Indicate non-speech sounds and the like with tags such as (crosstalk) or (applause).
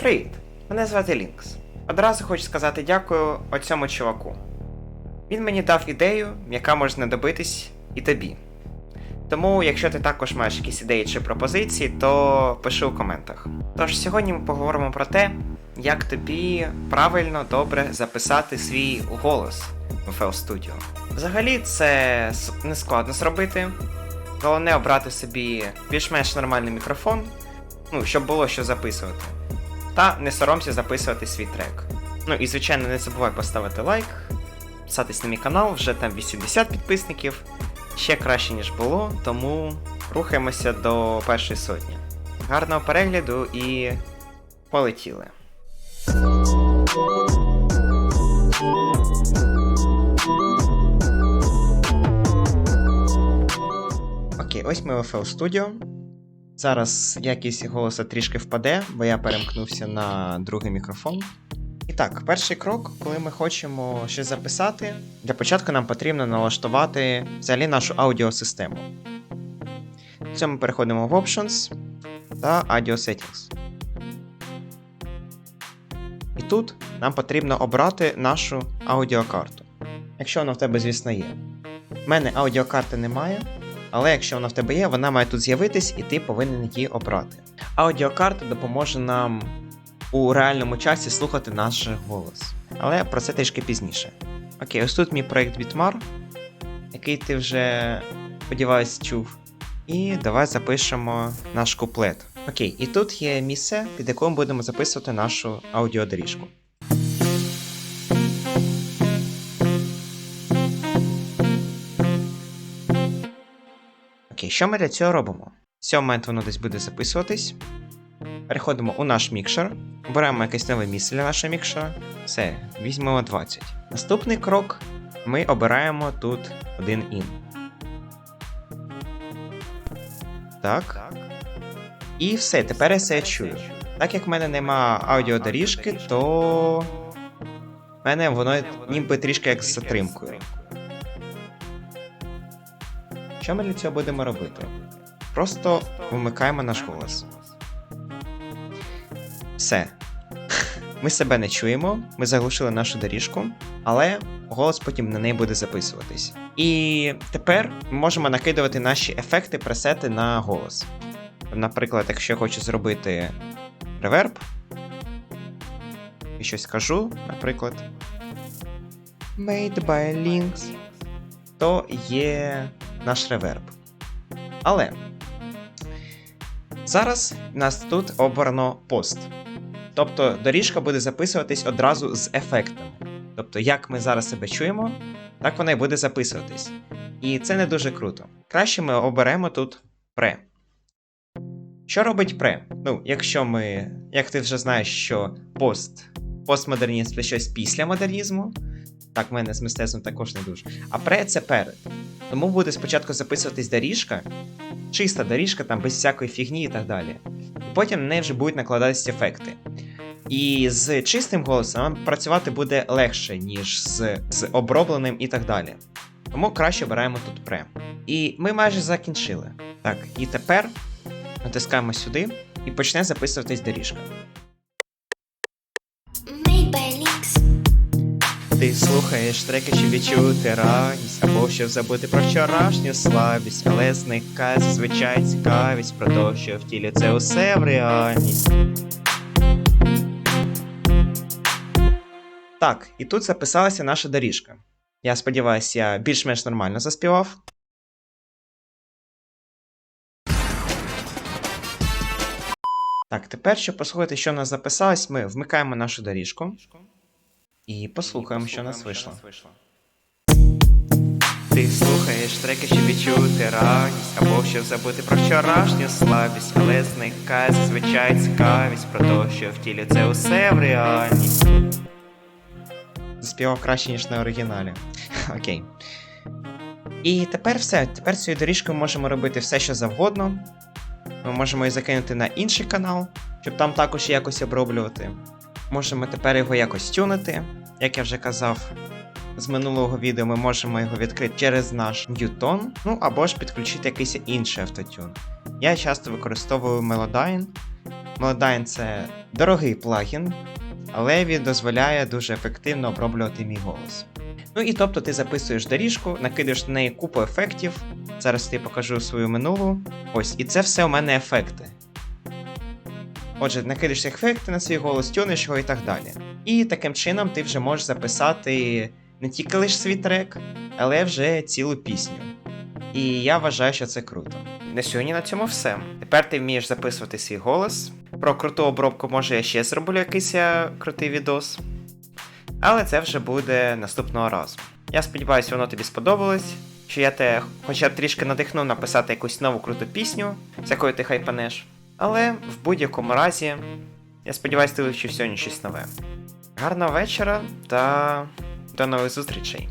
Привіт! Мене звати Лінкс. Одразу хочу сказати дякую оцьому чуваку. Він мені дав ідею, яка може знадобитись і тобі. Тому, якщо ти також маєш якісь ідеї чи пропозиції, то пиши у коментах. Тож сьогодні ми поговоримо про те, як тобі правильно добре записати свій голос в FL Studio. Взагалі, це не складно зробити. Головне обрати собі більш-менш нормальний мікрофон, ну, щоб було що записувати. Та не соромся записувати свій трек. Ну і звичайно, не забувай поставити лайк, підписатись на мій канал, вже там 80 підписників. Ще краще, ніж було, тому рухаємося до першої сотні. Гарного перегляду і полетіли. Окей, ось ми в FL Studio. Зараз якість голоса трішки впаде, бо я перемкнувся на другий мікрофон. І так, перший крок, коли ми хочемо щось записати, для початку нам потрібно налаштувати взагалі нашу аудіосистему. Цьому ми переходимо в Options та Audio Settings. І тут нам потрібно обрати нашу аудіокарту. Якщо вона в тебе, звісно, є. У мене аудіокарти немає, але якщо вона в тебе є, вона має тут з'явитись, і ти повинен її обрати. Аудіокарта допоможе нам у реальному часі слухати наш голос. Але про це трішки пізніше. Окей, ось тут мій проєкт Bitmar, який ти вже, сподіваюсь, чув. І давай запишемо наш куплет. Окей, і тут є місце, під яким будемо записувати нашу аудіодоріжку. Окей, що ми для цього робимо? В цьому момент воно десь буде записуватись. Переходимо у наш мікшер, обираємо якесь нове місце для нашого мікшера. Все, візьмемо 20. Наступний крок ми обираємо тут один ін. Так. І все, тепер я все чую. Так як в мене нема аудіодоріжки, то в мене воно ніби трішки як з затримкою. Що ми для цього будемо робити? Просто вмикаємо наш голос. Все. (laughs) Ми себе не чуємо, ми заглушили нашу доріжку, але голос потім на неї буде записуватись. І тепер ми можемо накидувати наші ефекти, пресети на голос. Наприклад, якщо я хочу зробити реверб, і щось кажу, наприклад. Made by Links, то є наш реверб. Але зараз в нас тут обрано пост. Тобто доріжка буде записуватись одразу з ефектами. Тобто, як ми зараз себе чуємо, так вона і буде записуватись. І це не дуже круто. Краще ми оберемо тут пре. Що робить пре? Ну, якщо ми, як ти вже знаєш, що пост, постмодернізм це щось після модернізму. Так, в мене з мистецтвом також не дуже. А пре це перед. Тому буде спочатку записуватись доріжка, чиста доріжка, там без всякої фігні і так далі. І потім на неї вже будуть накладатися ефекти. І з чистим голосом нам працювати буде легше, ніж з, з обробленим і так далі. Тому краще обираємо тут пре. І ми майже закінчили. Так, і тепер натискаємо сюди і почне записуватись доріжка. Ти слухаєш треки, щоб відчути радість, або щоб забути про вчорашню слабість, але зникає зазвичай цікавість про те, що втілює це усе в реальність. Так, і тут записалася наша доріжка. Я сподіваюся, я більш-менш нормально заспівав. Так, тепер, щоб послухати, що в нас записалось, ми вмикаємо нашу доріжку. І послухаємо, що нас вийшло. Ти слухаєш треки, щоб відчути радість, або щоб забути про вчорашню слабість, але зникає зазвичай цікавість про те, що втілює це усе в реальність. Заспівав краще, ніж на оригіналі. (laughs) Окей. І тепер все. Тепер цією доріжкою можемо робити все, що завгодно. Ми можемо її закинути на інший канал, щоб там також якось оброблювати. Можемо тепер його якось тюнити. Як я вже казав з минулого відео, ми можемо його відкрити через наш Newton, ну або ж підключити якийсь інший автотюн. Я часто використовую Melodyne, Melodyne це дорогий плагін, але він дозволяє дуже ефективно оброблювати мій голос. Ну і тобто ти записуєш доріжку, накидаєш на неї купу ефектів. Зараз я покажу свою минулу. Ось, і це все у мене ефекти. Отже, накидаєш ефекти на свій голос, тюнеш його і так далі. І таким чином ти вже можеш записати не тільки лише свій трек, але вже цілу пісню. І я вважаю, що це круто. На сьогодні на цьому все. Тепер ти вмієш записувати свій голос. Про круту обробку, може, я ще зроблю якийсь крутий відос. Але це вже буде наступного разу. Я сподіваюся, воно тобі сподобалось. Що я тебе хоча б трішки надихнув написати якусь нову круту пісню, з якою ти хайпанеш. Але в будь-якому разі, я сподіваюся, ти вивчив сьогодні щось нове. Гарного вечора та до нових зустрічей!